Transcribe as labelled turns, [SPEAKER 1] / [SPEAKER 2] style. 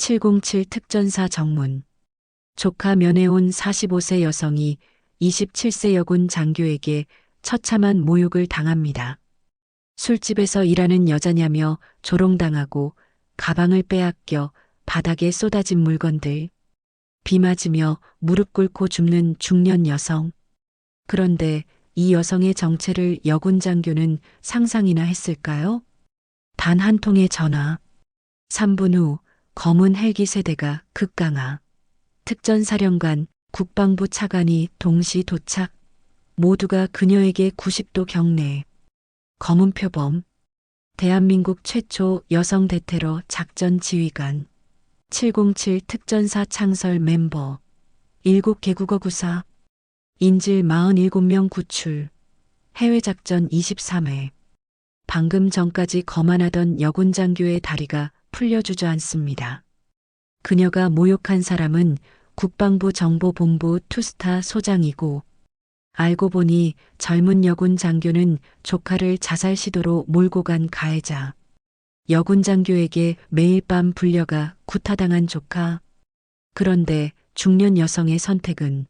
[SPEAKER 1] 707 특전사 정문. 조카 면회 온 45세 여성이 27세 여군 장교에게 처참한 모욕을 당합니다. 술집에서 일하는 여자냐며 조롱당하고 가방을 빼앗겨 바닥에 쏟아진 물건들. 비 맞으며 무릎 꿇고 줍는 중년 여성. 그런데 이 여성의 정체를 여군 장교는 상상이나 했을까요? 단 한 통의 전화. 3분 후 검은 헬기 세대가 급강하. 특전사령관, 국방부 차관이 동시 도착. 모두가 그녀에게 90도 경례. 검은 표범. 대한민국 최초 여성 대테러 작전 지휘관. 707 특전사 창설 멤버. 7개국어 구사. 인질 47명 구출. 해외 작전 23회. 방금 전까지 거만하던 여군 장교의 다리가 풀려 주저앉습니다. 그녀가 모욕한 사람은 국방부 정보본부 투스타 소장이고 알고 보니 젊은 여군 장교는 조카를 자살 시도로 몰고 간 가해자. 여군 장교에게 매일 밤 불려가 구타당한 조카. 그런데 중년 여성의 선택은